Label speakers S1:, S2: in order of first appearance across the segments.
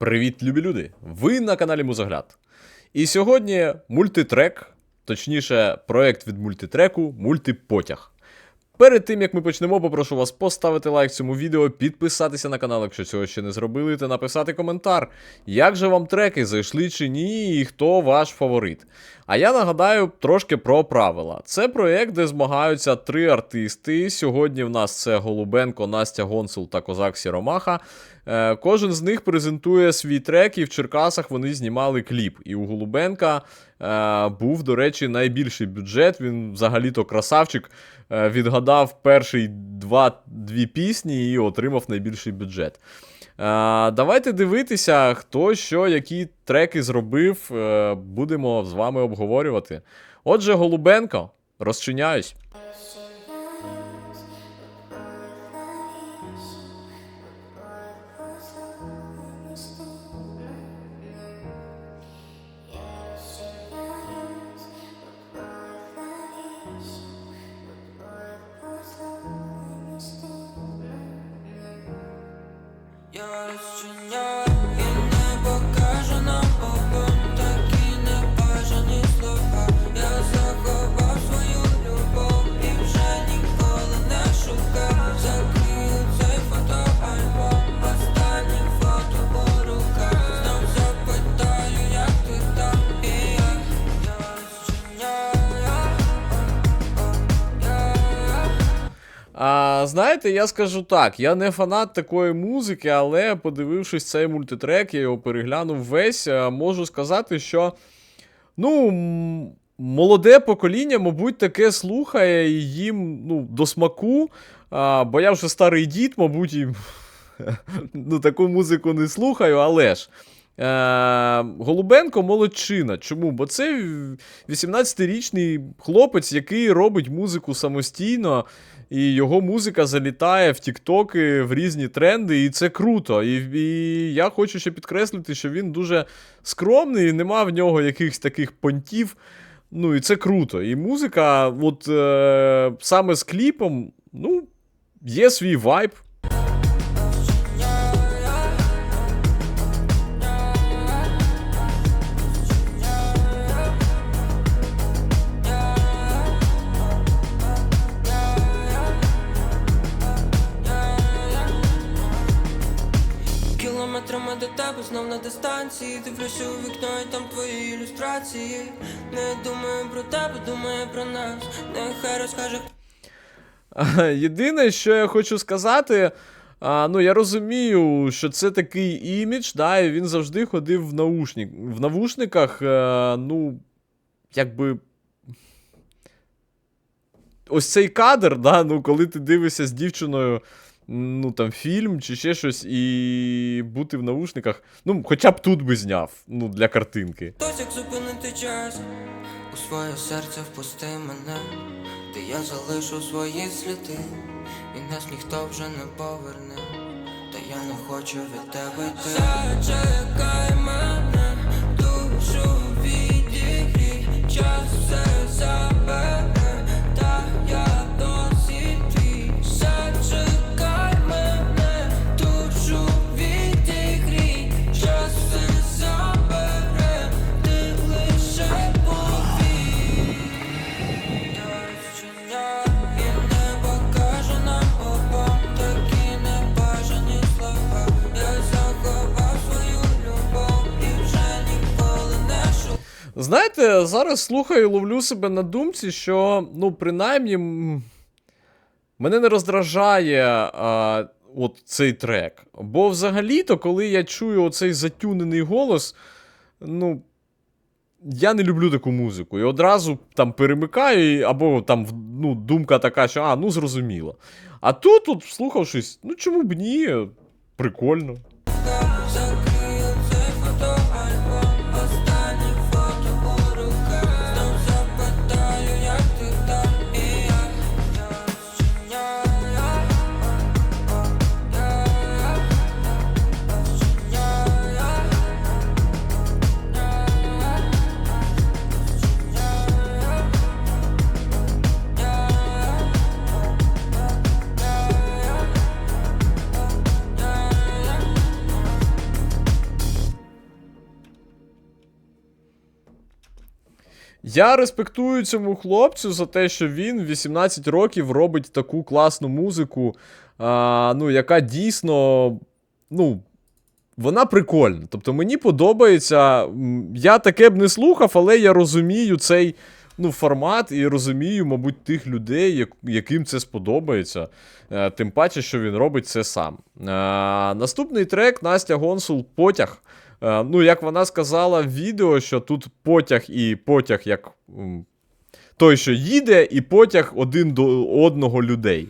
S1: Привіт, любі люди! Ви на каналі Музогляд. І сьогодні мультитрек, точніше, проект від мультитреку Мультипотяг. Перед тим як ми почнемо, попрошу вас поставити лайк цьому відео, підписатися на канал, якщо цього ще не зробили, та написати коментар, як же вам треки зайшли чи ні, і хто ваш фаворит. А я нагадаю трошки про правила. Це проєкт, де змагаються три артисти. Сьогодні в нас це Голубенко, Настя Гонсул та Козак Сіромаха. Е, Кожен з них презентує свій трек, і в Черкасах вони знімали кліп. І у Голубенка був, до речі, найбільший бюджет. Він взагалі-то красавчик е, відгадав перші два, дві пісні і отримав найбільший бюджет. Е, давайте дивитися, хто що, які треки зробив. Е, будемо з вами обговорювати. Отже, Голубенко, розчиняюсь. Знаєте, я скажу так: я не фанат такої музики, але подивившись цей мультитрек, я його переглянув весь, можу сказати, що ну, молоде покоління, мабуть, таке слухає і їм ну, до смаку. А, бо я вже старий дід, мабуть, і ну, таку музику не слухаю, але ж. Е, Голубенко молодчина. Чому? Бо це 18-річний хлопець, який робить музику самостійно, і його музика залітає в тіктоки, в різні тренди, і це круто. І, і я хочу ще підкреслити, що він дуже скромний, і нема в нього якихось таких понтів. Ну, і це круто. І музика, от е, саме з кліпом, ну, є свій вайб.
S2: Знов на дистанції Дивлюся у вікно і там твої ілюстрації Не думаю про тебе, думаю про нас Нехай розкаже
S1: Єдине, що я хочу сказати, а, ну я розумію, що це такий імідж, да, і він завжди ходив в, наушник, в навушниках, е, ну, якби. Ось цей кадр, да, ну, коли ти дивишся з дівчиною, ну там фільм чи ще щось, і бути в наушниках, ну, хоча б тут би зняв, ну, для картинки.
S2: Хтось як зупинити час У своє серце впусти мене. Де я залишу свої сліди І нас ніхто вже не поверне. Та я не хочу від тебе йти. Зачекай мене,
S1: Знаєте, зараз слухаю і ловлю себе на думці, що, ну, принаймні, мене не роздражає а, от цей трек. Бо взагалі-то, коли я чую оцей затюнений голос, ну. Я не люблю таку музику. І одразу там перемикаю, або там ну, думка така, що а, ну зрозуміло. А тут, от, слухавшись, ну чому б ні? Прикольно.
S2: Я
S1: респектую цьому хлопцю за те, що він 18 років робить таку класну музику, а, ну, яка дійсно. Ну, вона прикольна. Тобто мені подобається. Я таке б не слухав, але я розумію цей ну, формат і розумію, мабуть, тих людей, яким це сподобається. Е, Тим паче, що він робить це сам. Е, Наступний трек Настя Гонсул Потяг. Е, Ну, як вона сказала в відео, що тут потяг і потяг як той, що їде, і потяг один до одного людей.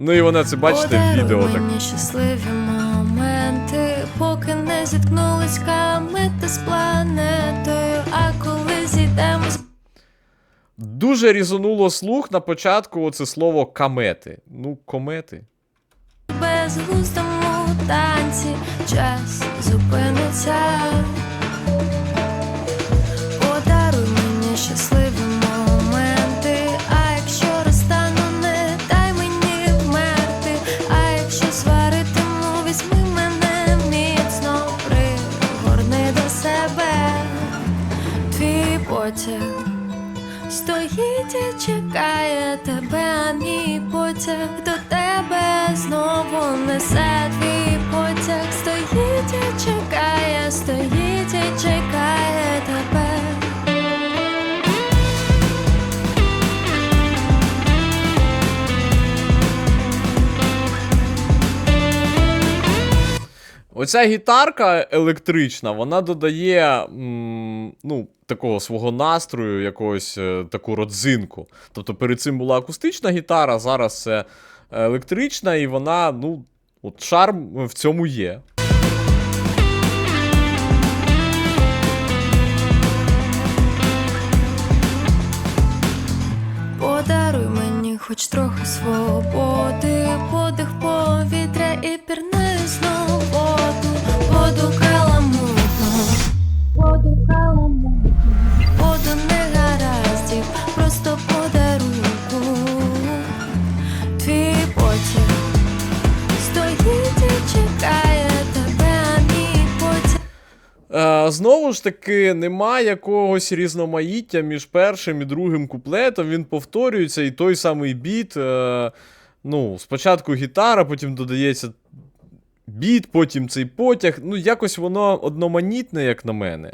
S1: Ну і вона це бачите в відео так.
S3: щасливі моменти, поки не зіткнулись камети з планетою. А коли зійдемо
S1: Дуже різонуло слух на початку оце слово камети. Ну, комети.
S3: безгустому танці, час зупиниться. Потяг до тебе знову несе твій потяг, стоїть і чекає, стоїть і чекає тебе.
S1: Оця гітарка електрична, вона додає ну, такого свого настрою, якогось е, таку родзинку. Тобто перед цим була акустична гітара, зараз це електрична, і вона, ну, от шарм в цьому є.
S3: Подаруй мені хоч трохи свободи,
S1: таки, нема якогось різноманіття між першим і другим куплетом. Він повторюється, і той самий біт. Е, ну, спочатку гітара, потім додається біт, потім цей потяг. Ну, якось воно одноманітне, як на мене.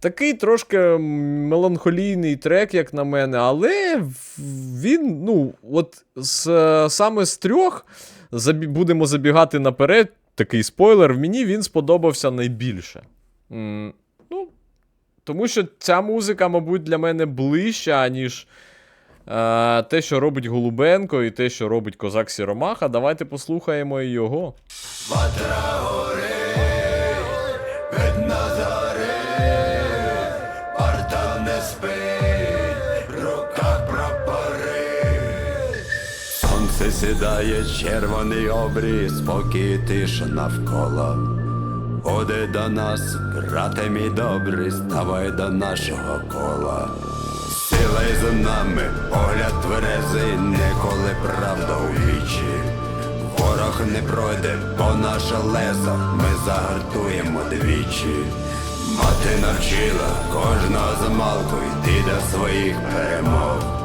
S1: Такий трошки меланхолійний трек, як на мене, але він, ну, от з, саме з трьох забі- будемо забігати наперед. Такий спойлер, мені він сподобався найбільше. М, ну, тому що ця музика, мабуть, для мене ближча, ніж е, те, що робить Голубенко, і те, що робить Козак Сіромаха. Давайте послухаємо його.
S4: Арта Сонце сідає, червоний обрій, спокій тиша навколо. Ходи до нас, брате мій добрий, ставай до нашого кола. Сила й за нами, погляд тверезий, ніколи правда у вічі. Ворог не пройде по наше лезо, ми загартуємо двічі. Мати навчила кожного замалку йти до своїх перемог.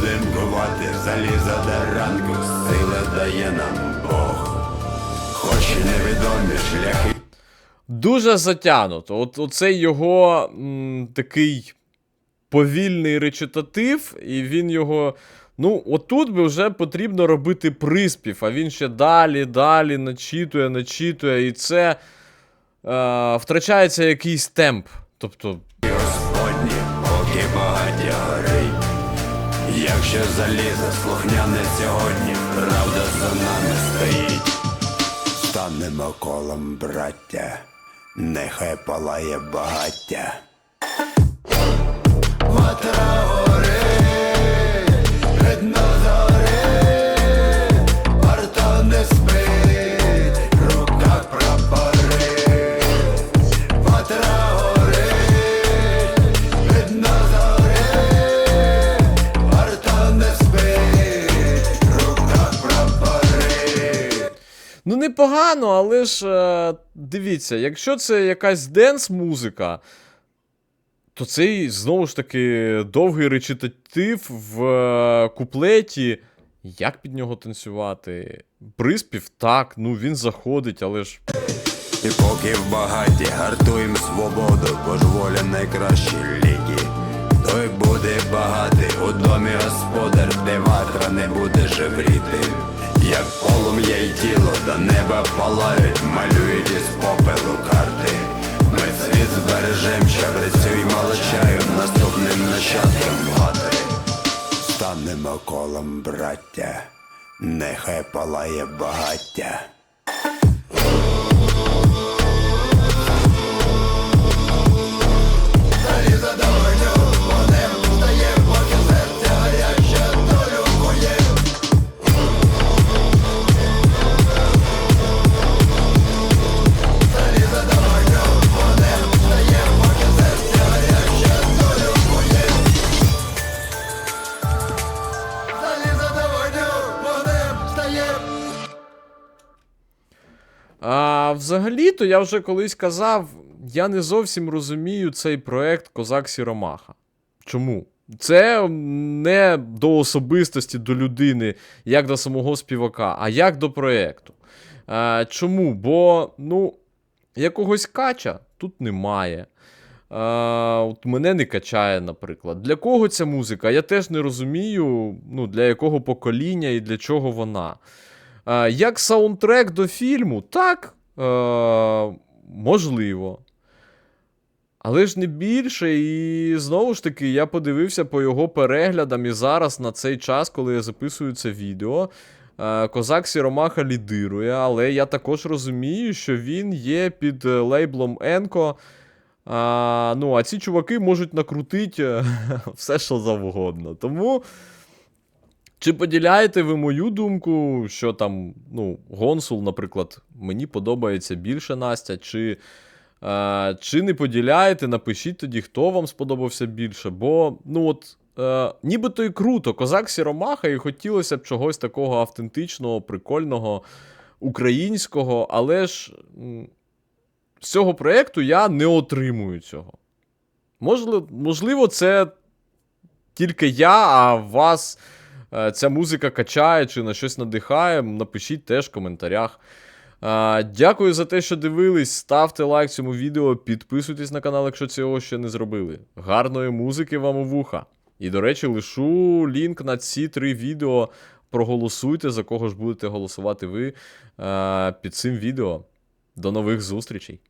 S4: Будем кувати залізо до ранку, сила дає нам Бог. Хоч і невідомі шляхи.
S1: Дуже затянуто. От оцей його м, такий повільний речитатив, і він його Ну, отут би вже потрібно робити приспів, а він ще далі, далі начитує, начитує, і це е, втрачається якийсь темп. Тобто,
S4: Якщо залізе, слухняне сьогодні, правда за нами стоїть. Станемо колом, браття, нехай палає багаття. Ватра
S1: непогано, але ж е, дивіться, якщо це якась денс-музика, то цей знову ж таки довгий речитатив в е, куплеті. Як під нього танцювати? Приспів так, ну він заходить, але ж
S4: І поки в багаті гартуєм свободу, бо ж воля найкращі ліки. Той буде багатий у домі господар, де ватра не буде жевріти. Полум'я й тіло до неба палають, малюють із попелу карти. Ми світ збережем, щебрецю й молочаю наступним нащадкам вгати. Станемо колом, браття, нехай палає багаття.
S1: Взагалі-то я вже колись казав, я не зовсім розумію цей проект Козак Сіромаха. Чому? Це не до особистості, до людини, як до самого співака, а як до проекту. А, чому? Бо, ну, якогось кача тут немає. А, от мене не качає, наприклад. Для кого ця музика? Я теж не розумію, ну, для якого покоління і для чого вона. А, як саундтрек до фільму, так, е, можливо. Але ж не більше, і знову ж таки, я подивився по його переглядам, і зараз на цей час, коли я записую це відео, е, Козак Сіромаха лідирує, але я також розумію, що він є під е, лейблом Енко. А, ну, а ці чуваки можуть накрутити е, все, що завгодно. Тому. Чи поділяєте ви мою думку, що там, ну, Гонсул, наприклад, мені подобається більше Настя, чи, е, чи не поділяєте, напишіть тоді, хто вам сподобався більше. Бо, ну от, е, нібито і круто, козак Сіромаха, і хотілося б чогось такого автентичного, прикольного, українського, але ж з цього проєкту я не отримую цього. Можливо, це тільки я, а вас ця музика качає чи на щось надихає, напишіть теж в коментарях. Е, Дякую за те, що дивились. Ставте лайк цьому відео, підписуйтесь на канал, якщо цього ще не зробили. Гарної музики вам у вуха. І, до речі, лишу лінк на ці три відео. Проголосуйте, за кого ж будете голосувати ви е, під цим відео. До нових зустрічей!